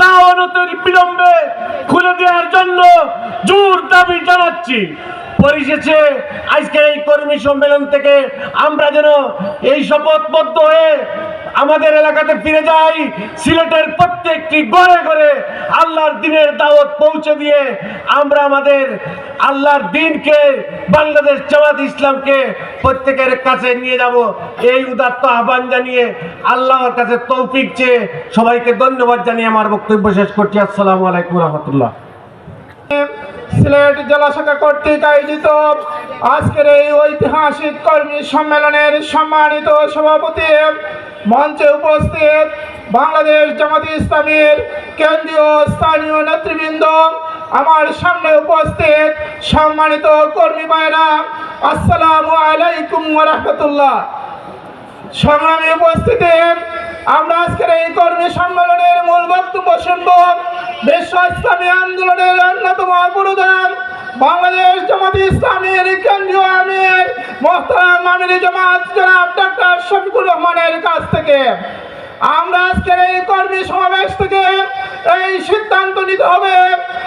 তা অনতির বিলম্বে খুলে দেওয়ার জন্য জোর দাবি জানাচ্ছি। পরিশেষে আজকে এই কর্মী সম্মেলন থেকে আমরা যেন এই শপথবদ্ধ হয়ে আমাদের এলাকাতে ফিরে যাই, সিলেটের প্রত্যেকটি ঘরে ঘরে আল্লাহর দিনের দাওয়াত পৌঁছে দিয়ে আমরা আমাদের আল্লাহর দিনকে, বাংলাদেশ জামাত ইসলামকে প্রত্যেকের কাছে নিয়ে যাব। এই উদাত্ত আহ্বান জানিয়ে আল্লাহর কাছে তৌফিক চেয়ে সবাইকে ধন্যবাদ জানিয়ে আমার বক্তব্য শেষ করছি। আসসালামু আলাইকুম রহমতুল্লাহ। সিলেট জেলা শাখা কর্তৃক আয়োজিত আজকের এই ঐতিহাসিক কর্মী সম্মেলনের সম্মানিত সভাপতি মঞ্চে উপস্থিত বাংলাদেশ জামাতি ইসলামীর কেন্দ্রীয় স্থানীয় নেতৃবৃন্দ। আমার সামনে উপস্থিত সম্মানিত কর্মী ভাইরা আসসালামু আলাইকুম রহমতুল্লাহ। সংগ্রামী উপস্থিতি, আমরা আজকের এই কর্মী সম্মেলনের মূল বক্তব্য শুনব বিশ্ব ইসলামী বাংলাদেশ জামাত ইসলামীর কেন্দ্রীয় আমির মোহতারাম আমির জামাত, জনাব ডক্টর শফিকুর রহমানের কাছ থেকে। আমরা আজকের এই কর্মী সমাবেশ থেকে এই সিদ্ধান্ত নিতে হবে,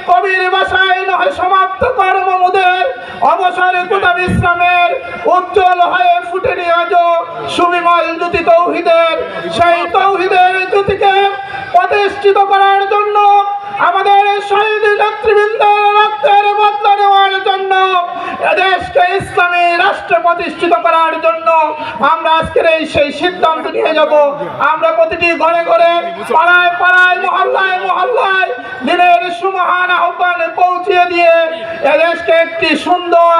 কবির বাসায় নয়, সমাপ্ত কর্মমুদের অবসর কুতাব ইসলামের উজ্জ্বল হয়ে ফুটে নিয়ে আজ সুবিমল জ্যোতি তৌহিদের, সেই তৌহিদের জ্যোতিকে প্রতিষ্ঠিত করার জন্য আমাদের শহীদ নেতৃবৃন্দের এদেশকে ইসলামী রাষ্ট্র প্রতিষ্ঠিত করার জন্য আমরা আজকের এই সেই সিদ্ধান্ত নিয়ে যাব। আমরা প্রতিটি ঘরে ঘরে, পাড়ায় পাড়ায়, মহল্লায় মহল্লায় দিনের সুমহান আহ্বান পৌঁছে দিয়ে এদেশকে একটি সুন্দর